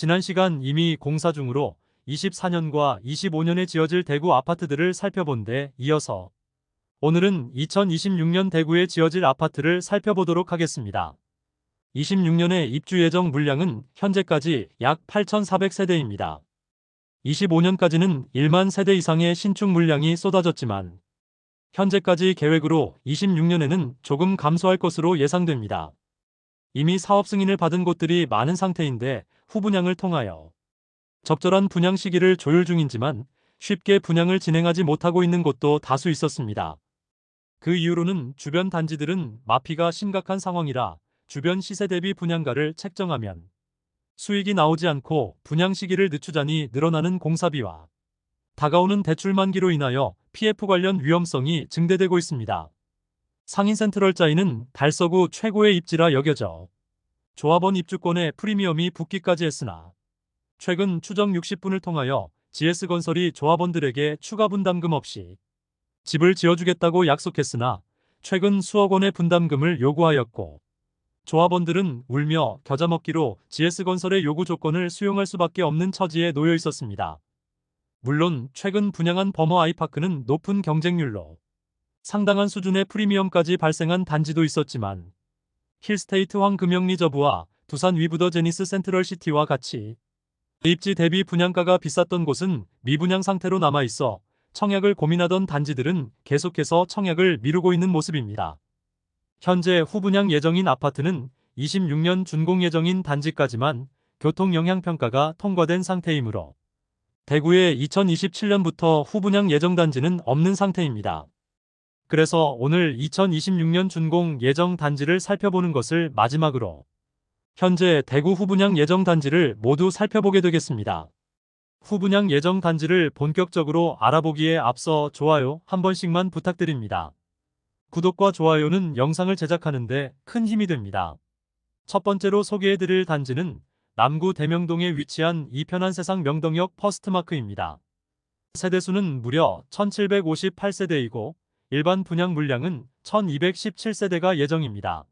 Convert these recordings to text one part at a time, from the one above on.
지난 시간 이미 공사 중으로 24년과 25년에 지어질 대구 아파트들을 살펴본 데 이어서 오늘은 2026년 대구에 지어질 아파트를 살펴보도록 하겠습니다. 26년에 입주 예정 물량은 현재까지 약 8,400세대입니다. 25년까지는 1만 세대 이상의 신축 물량이 쏟아졌지만 현재까지 계획으로 26년에는 조금 감소할 것으로 예상됩니다. 이미 사업 승인을 받은 곳들이 많은 상태인데 후분양을 통하여 적절한 분양 시기를 조율 중이지만 쉽게 분양을 진행하지 못하고 있는 곳도 다수 있었습니다. 그 이유로는 주변 단지들은 마피가 심각한 상황이라 주변 시세 대비 분양가를 책정하면 수익이 나오지 않고 분양 시기를 늦추자니 늘어나는 공사비와 다가오는 대출 만기로 인하여 PF 관련 위험성이 증대되고 있습니다. 상인 센트럴 자이는 달서구 최고의 입지라 여겨져 조합원 입주권에 프리미엄이 붙기까지 했으나 최근 추정 60분을 통하여 GS건설이 조합원들에게 추가 분담금 없이 집을 지어주겠다고 약속했으나 최근 수억 원의 분담금을 요구하였고 조합원들은 울며 겨자 먹기로 GS건설의 요구 조건을 수용할 수밖에 없는 처지에 놓여 있었습니다. 물론 최근 분양한 버머 아이파크는 높은 경쟁률로 상당한 수준의 프리미엄까지 발생한 단지도 있었지만 힐스테이트 황금영 리저브와 두산 위브더 제니스 센트럴 시티와 같이 입지 대비 분양가가 비쌌던 곳은 미분양 상태로 남아 있어 청약을 고민하던 단지들은 계속해서 청약을 미루고 있는 모습입니다. 현재 후분양 예정인 아파트는 26년 준공 예정인 단지까지만 교통 영향 평가가 통과된 상태이므로 대구에 2027년부터 후분양 예정 단지는 없는 상태입니다. 그래서 오늘 2026년 준공 예정 단지를 살펴보는 것을 마지막으로 현재 대구 후분양 예정 단지를 모두 살펴보게 되겠습니다. 후분양 예정 단지를 본격적으로 알아보기에 앞서 좋아요 한 번씩만 부탁드립니다. 구독과 좋아요는 영상을 제작하는데 큰 힘이 됩니다. 첫 번째로 소개해드릴 단지는 남구 대명동에 위치한 이편한 세상 명동역 퍼스트마크입니다. 세대수는 무려 1758세대이고 일반 분양 물량은 1217세대가 예정입니다.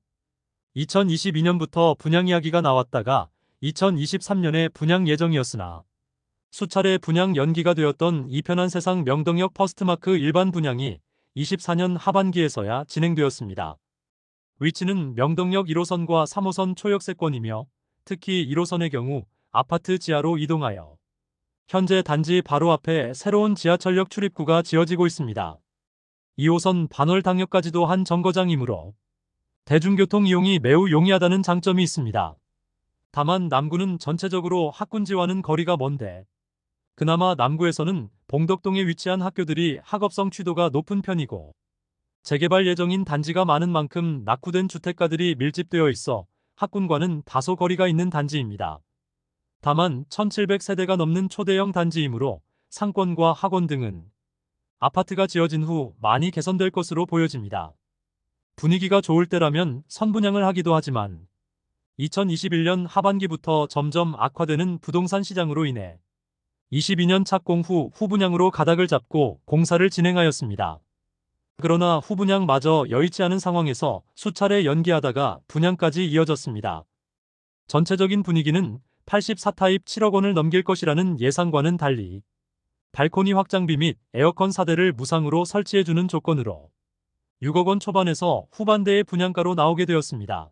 2022년부터 분양 이야기가 나왔다가 2023년에 분양 예정이었으나 수차례 분양 연기가 되었던 이편한 세상 명동역 퍼스트마크 일반 분양이 24년 하반기에서야 진행되었습니다. 위치는 명동역 1호선과 3호선 초역세권이며 특히 1호선의 경우 아파트 지하로 이동하여 현재 단지 바로 앞에 새로운 지하철역 출입구가 지어지고 있습니다. 2호선 반월당역까지도 한 정거장이므로 대중교통 이용이 매우 용이하다는 장점이 있습니다. 다만 남구는 전체적으로 학군지와는 거리가 먼데 그나마 남구에서는 봉덕동에 위치한 학교들이 학업성 취도가 높은 편이고 재개발 예정인 단지가 많은 만큼 낙후된 주택가들이 밀집되어 있어 학군과는 다소 거리가 있는 단지입니다. 다만 1700세대가 넘는 초대형 단지이므로 상권과 학원 등은 아파트가 지어진 후 많이 개선될 것으로 보여집니다. 분위기가 좋을 때라면 선분양을 하기도 하지만 2021년 하반기부터 점점 악화되는 부동산 시장으로 인해 22년 착공 후 후분양으로 가닥을 잡고 공사를 진행하였습니다. 그러나 후분양마저 여의치 않은 상황에서 수차례 연기하다가 분양까지 이어졌습니다. 전체적인 분위기는 84타입 7억 원을 넘길 것이라는 예상과는 달리 발코니 확장비 및 에어컨 4대를 무상으로 설치해주는 조건으로 6억 원 초반에서 후반대의 분양가로 나오게 되었습니다.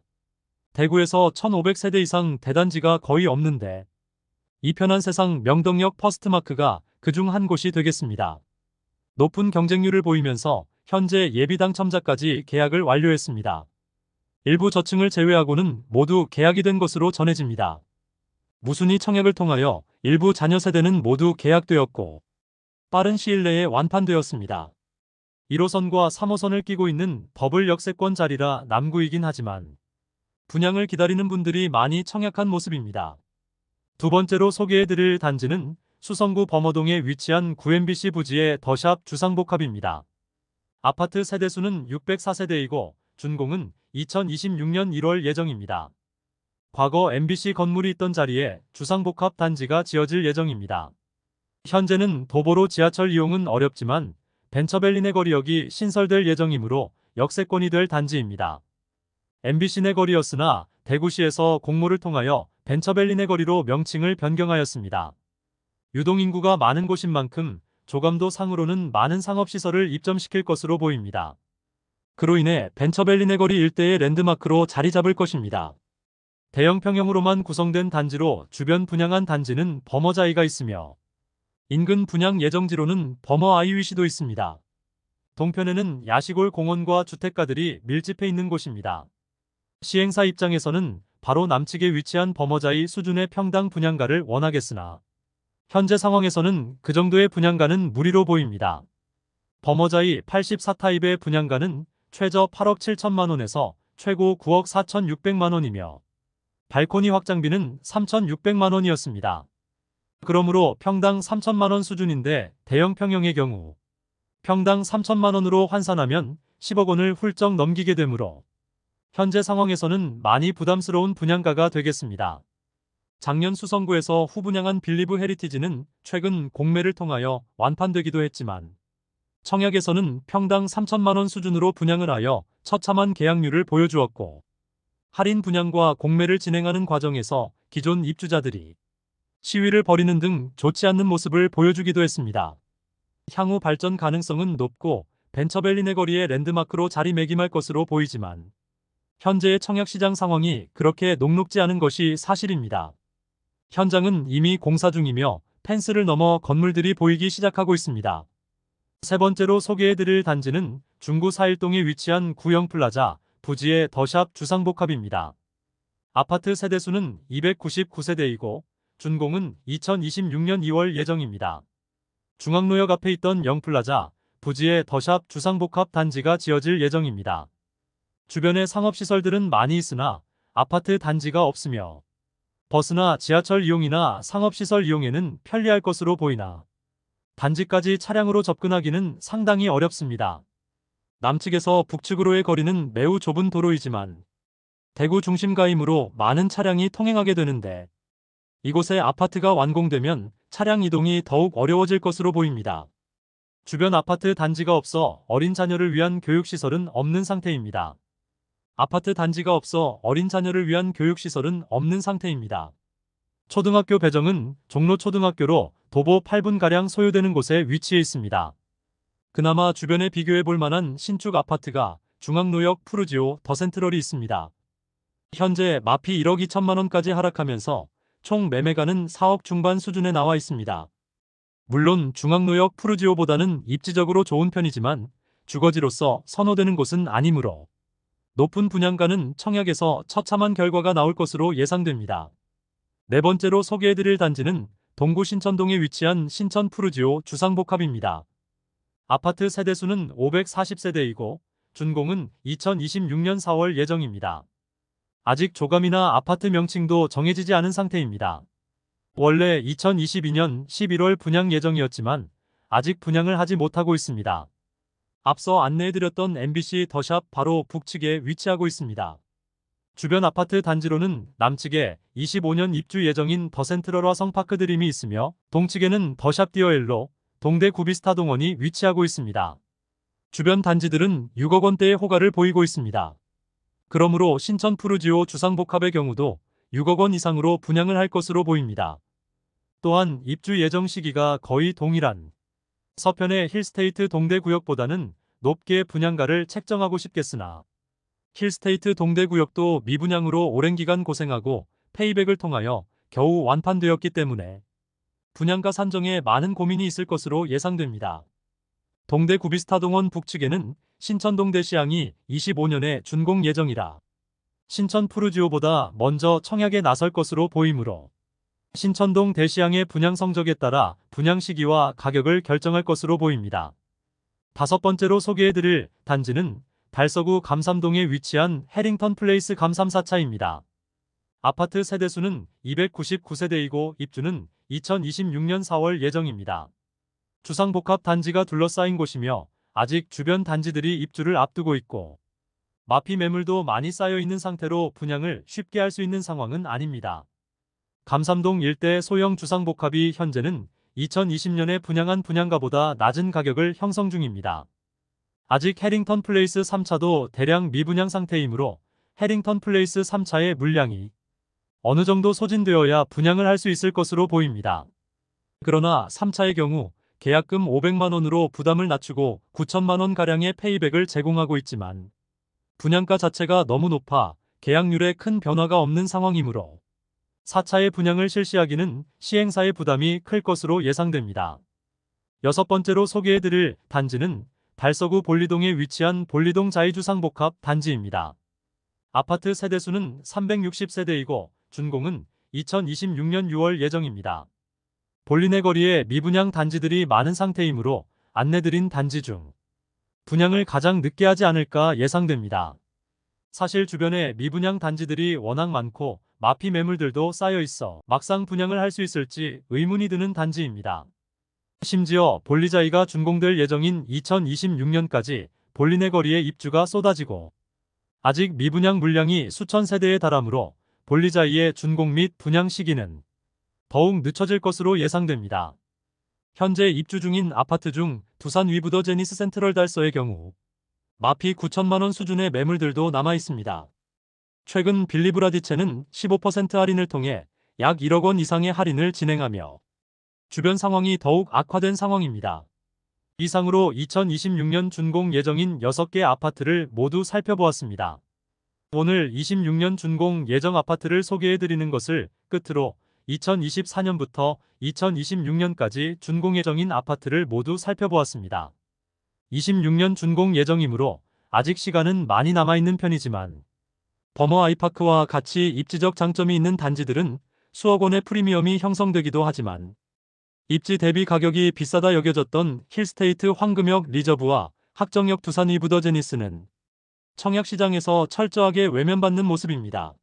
대구에서 1,500세대 이상 대단지가 거의 없는데 이 편한 세상 명동역 퍼스트마크가 그중 한 곳이 되겠습니다. 높은 경쟁률을 보이면서 현재 예비 당첨자까지 계약을 완료했습니다. 일부 저층을 제외하고는 모두 계약이 된 것으로 전해집니다. 무순위 청약을 통하여 일부 자녀 세대는 모두 계약되었고 빠른 시일 내에 완판되었습니다. 1호선과 3호선을 끼고 있는 버블 역세권 자리라 남구이긴 하지만 분양을 기다리는 분들이 많이 청약한 모습입니다. 두 번째로 소개해드릴 단지는 수성구 범어동에 위치한 9MBC 부지의 더샵 주상복합입니다. 아파트 세대수는 604세대이고 준공은 2026년 1월 예정입니다. 과거 MBC 건물이 있던 자리에 주상복합 단지가 지어질 예정입니다. 현재는 도보로 지하철 이용은 어렵지만 벤처밸리 내거리역이 신설될 예정이므로 역세권이 될 단지입니다. MBC 내거리였으나 대구시에서 공모를 통하여 벤처벨린의 거리로 명칭을 변경하였습니다. 유동인구가 많은 곳인 만큼 조감도 상으로는 많은 상업시설을 입점시킬 것으로 보입니다. 그로 인해 벤처벨린의 거리 일대의 랜드마크로 자리 잡을 것입니다. 대형 평형으로만 구성된 단지로 주변 분양한 단지는 버머자이가 있으며 인근 분양 예정지로는 버머 아이위시도 있습니다. 동편에는 야시골 공원과 주택가들이 밀집해 있는 곳입니다. 시행사 입장에서는 바로 남측에 위치한 버머자이 수준의 평당 분양가를 원하겠으나 현재 상황에서는 그 정도의 분양가는 무리로 보입니다. 버머자이 84타입의 분양가는 최저 8억 7천만 원에서 최고 9억 4천 6백만 원이며 발코니 확장비는 3,600만 원이었습니다. 그러므로 평당 3천만 원 수준인데 대형 평형의 경우 평당 3천만 원으로 환산하면 10억 원을 훌쩍 넘기게 되므로 현재 상황에서는 많이 부담스러운 분양가가 되겠습니다. 작년 수성구에서 후분양한 빌리브 헤리티지는 최근 공매를 통하여 완판되기도 했지만 청약에서는 평당 3천만 원 수준으로 분양을 하여 처참한 계약률을 보여주었고 할인 분양과 공매를 진행하는 과정에서 기존 입주자들이 시위를 벌이는 등 좋지 않는 모습을 보여주기도 했습니다. 향후 발전 가능성은 높고 벤처벨린의 거리의 랜드마크로 자리매김할 것으로 보이지만 현재의 청약시장 상황이 그렇게 녹록지 않은 것이 사실입니다. 현장은 이미 공사 중이며 펜스를 넘어 건물들이 보이기 시작하고 있습니다. 세 번째로 소개해드릴 단지는 중구 사일동에 위치한 구형 플라자 부지의 더샵 주상복합입니다. 아파트 세대수는 299세대이고 준공은 2026년 2월 예정입니다. 중앙로역 앞에 있던 영플라자 부지의 더샵 주상복합 단지가 지어질 예정입니다. 주변에 상업시설들은 많이 있으나 아파트 단지가 없으며 버스나 지하철 이용이나 상업시설 이용에는 편리할 것으로 보이나 단지까지 차량으로 접근하기는 상당히 어렵습니다. 남측에서 북측으로의 거리는 매우 좁은 도로이지만 대구 중심가이므로 많은 차량이 통행하게 되는데 이곳에 아파트가 완공되면 차량 이동이 더욱 어려워질 것으로 보입니다. 주변 아파트 단지가 없어 어린 자녀를 위한 교육시설은 없는 상태입니다. 아파트 단지가 없어 어린 자녀를 위한 교육시설은 없는 상태입니다. 초등학교 배정은 종로초등학교로 도보 8분가량 소요되는 곳에 위치해 있습니다. 그나마 주변에 비교해 볼 만한 신축 아파트가 중앙노역 푸르지오 더센트럴이 있습니다. 현재 마피 1억 2천만 원까지 하락하면서 총 매매가는 4억 중반 수준에 나와 있습니다. 물론 중앙노역 푸르지오보다는 입지적으로 좋은 편이지만 주거지로서 선호되는 곳은 아니므로 높은 분양가는 청약에서 처참한 결과가 나올 것으로 예상됩니다. 네 번째로 소개해드릴 단지는 동구 신천동에 위치한 신천 푸르지오 주상복합입니다. 아파트 세대수는 540세대이고 준공은 2026년 4월 예정입니다. 아직 조감이나 아파트 명칭도 정해지지 않은 상태입니다. 원래 2022년 11월 분양 예정이었지만 아직 분양을 하지 못하고 있습니다. 앞서 안내해드렸던 MBC 더샵 바로 북측에 위치하고 있습니다. 주변 아파트 단지로는 남측에 25년 입주 예정인 더센트럴화 성파크 드림이 있으며 동측에는 더샵 디어엘로 동대 구비스타 동원이 위치하고 있습니다. 주변 단지들은 6억 원대의 호가를 보이고 있습니다. 그러므로 신천 푸르지오 주상복합의 경우도 6억 원 이상으로 분양을 할 것으로 보입니다. 또한 입주 예정 시기가 거의 동일한 서편의 힐스테이트 동대구역보다는 높게 분양가를 책정하고 싶겠으나 힐스테이트 동대구역도 미분양으로 오랜 기간 고생하고 페이백을 통하여 겨우 완판되었기 때문에 분양가 산정에 많은 고민이 있을 것으로 예상됩니다. 동대 구비스타동원 북측에는 신천동 대시항이 25년에 준공 예정이라 신천 푸르지오보다 먼저 청약에 나설 것으로 보이므로 신천동 대시항의 분양 성적에 따라 분양 시기와 가격을 결정할 것으로 보입니다. 다섯 번째로 소개해드릴 단지는 달서구 감삼동에 위치한 해링턴 플레이스 감삼사차입니다. 아파트 세대수는 299세대이고 입주는 2026년 4월 예정입니다. 주상복합 단지가 둘러싸인 곳이며 아직 주변 단지들이 입주를 앞두고 있고 마피 매물도 많이 쌓여 있는 상태로 분양을 쉽게 할 수 있는 상황은 아닙니다. 감삼동 일대 소형 주상복합이 현재는 2020년에 분양한 분양가보다 낮은 가격을 형성 중입니다. 아직 해링턴 플레이스 3차도 대량 미분양 상태이므로 해링턴 플레이스 3차의 물량이 어느 정도 소진되어야 분양을 할 수 있을 것으로 보입니다. 그러나 3차의 경우 계약금 500만 원으로 부담을 낮추고 9천만 원 가량의 페이백을 제공하고 있지만 분양가 자체가 너무 높아 계약률에 큰 변화가 없는 상황이므로 4차의 분양을 실시하기는 시행사의 부담이 클 것으로 예상됩니다. 여섯 번째로 소개해드릴 단지는 달서구 볼리동에 위치한 볼리동 자이주상복합 단지입니다. 아파트 세대수는 360세대이고 준공은 2026년 6월 예정입니다. 볼리네 거리에 미분양 단지들이 많은 상태이므로 안내드린 단지 중 분양을 가장 늦게 하지 않을까 예상됩니다. 사실 주변에 미분양 단지들이 워낙 많고 마피 매물들도 쌓여 있어 막상 분양을 할 수 있을지 의문이 드는 단지입니다. 심지어 볼리자이가 준공될 예정인 2026년까지 볼리네 거리에 입주가 쏟아지고 아직 미분양 물량이 수천 세대에 달하므로 볼리자이의 준공 및 분양 시기는 더욱 늦춰질 것으로 예상됩니다. 현재 입주 중인 아파트 중 두산 위브더 제니스 센트럴 달서의 경우 마피 9천만 원 수준의 매물들도 남아 있습니다. 최근 빌리브라디체는 15% 할인을 통해 약 1억 원 이상의 할인을 진행하며 주변 상황이 더욱 악화된 상황입니다. 이상으로 2026년 준공 예정인 6개 아파트를 모두 살펴보았습니다. 오늘 26년 준공 예정 아파트를 소개해드리는 것을 끝으로 2024년부터 2026년까지 준공 예정인 아파트를 모두 살펴보았습니다. 26년 준공 예정이므로 아직 시간은 많이 남아있는 편이지만 버머 아이파크와 같이 입지적 장점이 있는 단지들은 수억 원의 프리미엄이 형성되기도 하지만 입지 대비 가격이 비싸다 여겨졌던 힐스테이트 황금역 리저브와 학정역 두산 위브더 제니스는 청약시장에서 철저하게 외면받는 모습입니다.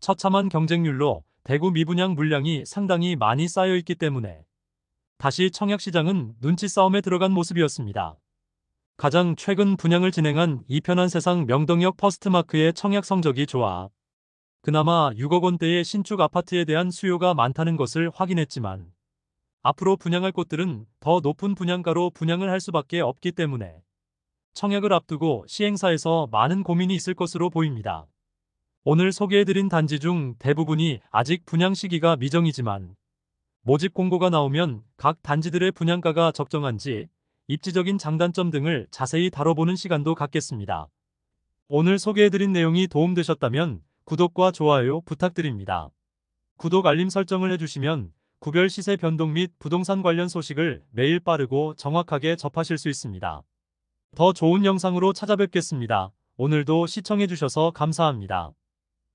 처참한 경쟁률로 대구 미분양 물량이 상당히 많이 쌓여 있기 때문에 다시 청약시장은 눈치 싸움에 들어간 모습이었습니다. 가장 최근 분양을 진행한 이편한 세상 명동역 퍼스트마크의 청약 성적이 좋아 그나마 6억 원대의 신축 아파트에 대한 수요가 많다는 것을 확인했지만 앞으로 분양할 곳들은 더 높은 분양가로 분양을 할 수밖에 없기 때문에 청약을 앞두고 시행사에서 많은 고민이 있을 것으로 보입니다. 오늘 소개해드린 단지 중 대부분이 아직 분양 시기가 미정이지만 모집 공고가 나오면 각 단지들의 분양가가 적정한지 입지적인 장단점 등을 자세히 다뤄보는 시간도 갖겠습니다. 오늘 소개해드린 내용이 도움되셨다면 구독과 좋아요 부탁드립니다. 구독 알림 설정을 해주시면 구별 시세 변동 및 부동산 관련 소식을 매일 빠르고 정확하게 접하실 수 있습니다. 더 좋은 영상으로 찾아뵙겠습니다. 오늘도 시청해주셔서 감사합니다.